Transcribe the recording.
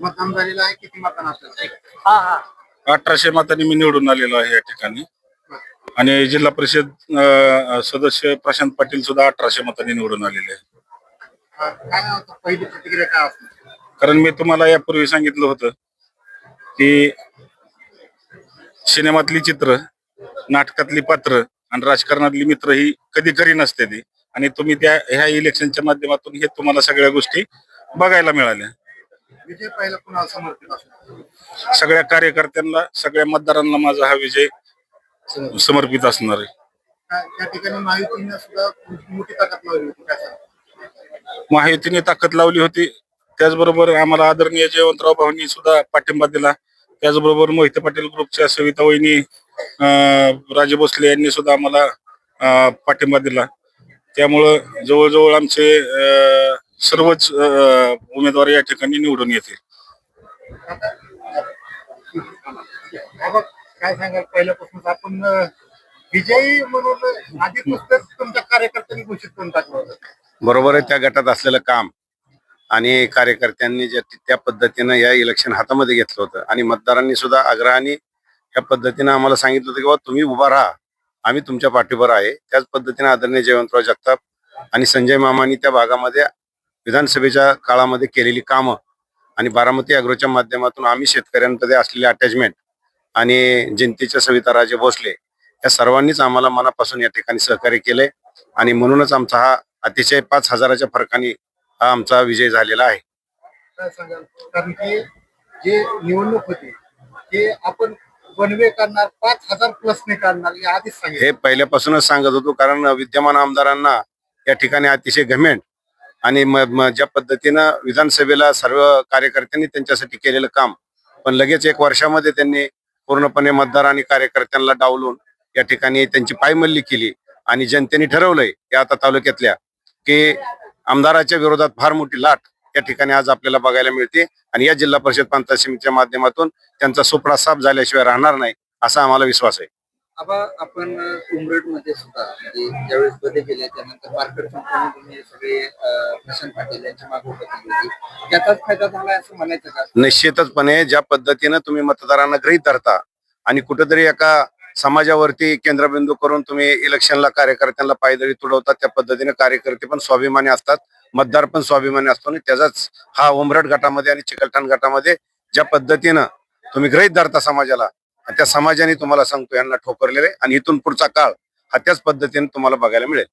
मतदान झालेलं आहे. किती मतदान असेल हा हा. अठराशे मतांनी मी निवडून आलेलो आहे या ठिकाणी. आणि जिल्हा परिषद अं, सदस्य प्रशांत पाटील सुद्धा अठराशे मतांनी निवडून आलेले आहे अं, काय होतं पहिली प्रतिक्रिया काय असणार कारण मी तुम्हाला यापूर्वी सांगितलं होतं की सिनेमातली चित्र नाटकातली पात्र आणि राजकारणातली मित्र ही कधी खरी नसते ती. आणि तुम्ही त्या ह्या इलेक्शनच्या माध्यमातून हे तुम्हाला सगळ्या गोष्टी बघायला मिळाल्या. विजय पहिला कुणाला समर्पित असणार? सगळ्या कार्यकर्त्यांना सगळ्या मतदारांना माझा हा विजय समर्पित. असणार आहे. काय- त्या ठिकाणी महायुतीने सुद्धा मोठी ताकद लावली होती काय सांगा महायुतीने ताकद लावली होती. त्याचबरोबर आम्हाला आदरणीय जयवंतराव भाऊंनी सुद्धा पाठिंबा दिला. त्याचबरोबर मोहिते पाटील ग्रुपच्या सविता वहिनी राजे भोसले यांनी सुद्धा आम्हाला पाठिंबा दिला. त्यामुळं जवळजवळ आमचे अं, सर्वच अं, उमेदवार या ठिकाणी निवडून येतील. बाबा काय सांगाल? पहिल्यापासून आपण अं, विजयी म्हणून आधीपासूनच तुमच्या कार्यकर्त्यांनी घोषित करून टाकलं होतं. बरोबर आहे त्या गटात असलेलं काम आणि कार्यकर्त्यांनी जे त्या पद्धतीनं या इलेक्शन हातामध्ये घेतलं होतं. आणि मतदारांनी सुद्धा आग्रहाने या पद्धतीनं आम्हाला सांगितलं होतं की बाबा तुम्ही उभा राहा. आम्ही तुमच्या पाठीवर आहे. त्याच पद्धतीने आदरणीय जयवंतराव जगताप आणि संजय मामांनी त्या भागामध्ये विधानसभेच्या काळामध्ये केलेली कामं आणि बारामती अॅग्रोच्या माध्यमातून आम्ही शेतकऱ्यांमध्ये असलेले अटॅचमेंट आणि जनतेच्या सविता राजे भोसले या सर्वांनीच आम्हाला मनापासून या ठिकाणी सहकार्य केले आणि म्हणूनच आमचा हा अतिशय पाच हजाराच्या फरकाने हा आमचा विजय झालेला आहे. काय सांगाल? कारण की जे निवडणूक होती ते आपण बनवे करणार पाच हजार प्लस ने काढणार हे आधीच हे पहिल्यापासूनच सांगत होतो कारण विद्यमान आमदारांना या ठिकाणी अतिशय घमेंट आणि म- म- ज्या पद्धतीनं विधानसभेला सर्व कार्यकर्त्यांनी त्यांच्यासाठी केलेलं काम पण लगेच एक वर्षामध्ये त्यांनी पूर्णपणे मतदार आणि कार्यकर्त्यांना डावलून या ठिकाणी त्यांची पायमल्ली केली आणि जनतेने ठरवलंय या आता तालुक्यातल्या की आमदाराच्या विरोधात फार मोठी लाट या ठिकाणी आज आपल्याला बघायला मिळते. आणि या जिल्हा परिषद पंचायत समितीच्या माध्यमातून त्यांचा सुपडा साफ झाल्याशिवाय राहणार नाही असा आम्हाला विश्वास आहे. आबा आपण उमरेडमध्ये सुद्धा म्हणजे ज्यावेळेस बदल केले त्यानंतर मार्केट कंपनी सगळे अं, प्रशांत पाटील यांच्या मागे उभं केली होती. त्याचाच फायदा झाला असं म्हणायचं का? निश्चितचपणे ज्या पद्धतीनं तुम्ही मतदारांना गृहीत धरता आणि कुठेतरी एका समाजावरती केंद्रबिंदू करून तुम्ही इलेक्शनला कार्यकर्त्यांना पायदळी तुडवतात त्या पद्धतीने कार्यकर्ते पण स्वाभिमानी असतात. मतदार पण स्वाभिमानी असतो आणि त्याचाच हा उमरट गटामध्ये आणि चिकलठाण गटामध्ये ज्या पद्धतीनं तुम्ही गृहीत धरता समाजाला आणि त्या समाजाने तुम्हाला सांगतो यांना ठोकरलेले आणि इथून पुढचा काळ हा त्याच पद्धतीने तुम्हाला बघायला मिळेल.